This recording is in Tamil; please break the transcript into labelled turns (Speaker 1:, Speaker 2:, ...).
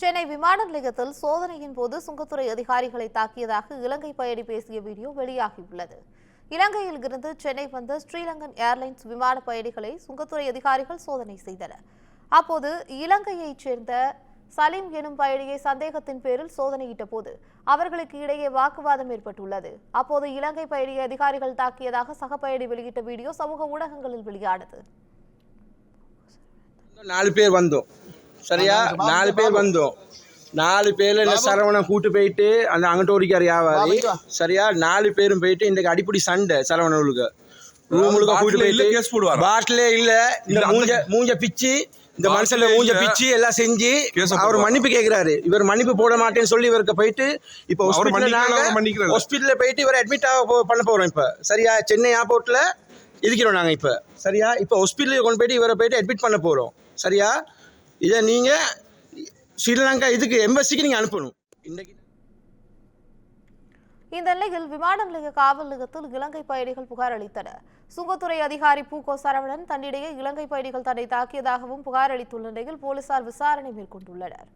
Speaker 1: சென்னை விமான நிலையத்தில் சோதனையின் போது சுங்கத்துறை அதிகாரிகளை தாக்கியதாக இலங்கை பயணி பேசிய வீடியோ வெளியாகியுள்ளது. இலங்கையில் இருந்து சென்னை வந்த ஸ்ரீலங்கன் ஏர்லைன்ஸ் விமான பயணிகளை சுங்கத்துறை அதிகாரிகள் சோதனை செய்தனர். அப்போது இலங்கையைச் சேர்ந்த சலீம் எனும் பயணியை சந்தேகத்தின் பேரில் சோதனையிட்ட போது அவர்களுக்கு இடையே வாக்குவாதம் ஏற்பட்டுள்ளது. அப்போது இலங்கை பயணியை அதிகாரிகள் தாக்கியதாக சக பயணி வெளியிட்ட வீடியோ சமூக ஊடகங்களில் வெளியானது.
Speaker 2: நாலு பேர் வந்தோம். சரியா? நாலு பேர் வந்தோம். நாலு பேர்ல இந்த சரவணன் கூட்டு போயிட்டு அந்த அங்கிட்ட ஓடிக்கார் வியாபாரி சரியா? நாலு பேரும் போயிட்டு இன்றைக்கு அடிப்படி சண்டை சரவணனுக்கு ரூமுக்கு கூட்டு போயிட்டு
Speaker 3: கேஸ் போடுவாரா?
Speaker 2: பாட்டிலே இல்ல. இந்த மூஞ்ச மூஞ்ச பிச்சு இந்த மனுஷன் மூஞ்ச. பிச்சு எல்லாம் செஞ்சு அவர்? மன்னிப்பு கேக்குறாரு. இவர் மன்னிப்பு போட மாட்டேன்னு சொல்லி இவருக்கு போயிட்டு இப்ப ஹாஸ்பிட்டல்ல போயிட்டு இவர் அட்மிட் ஆக பண்ண போறோம் இப்ப. சரியா? சென்னை ஏர்போர்ட்ல இருக்கிறோம் நாங்க இப்ப. சரியா? இப்ப ஹாஸ்பிட்டலுக்கு கொண்டு போயிட்டு இவரை போயிட்டு அட்மிட் பண்ண போறோம். சரியா? இதை நீங்கள் ஸ்ரீலங்கா இதுக்கு எம்பசிக்கு நீங்கள் அனுப்பணும். இன்றைக்கு
Speaker 1: இந்த நிலையில் விமான நிலைய காவல் நிலையத்தில் இலங்கை பயணிகள் புகார் அளித்தனர். சுங்கத்துறை அதிகாரி பூகோ சரவணன் தன்னிடையே இலங்கை பயணிகள் தன்னை தாக்கியதாகவும் புகார் அளித்துள்ள நிலையில் போலீசார் விசாரணை மேற்கொண்டுள்ளனர்.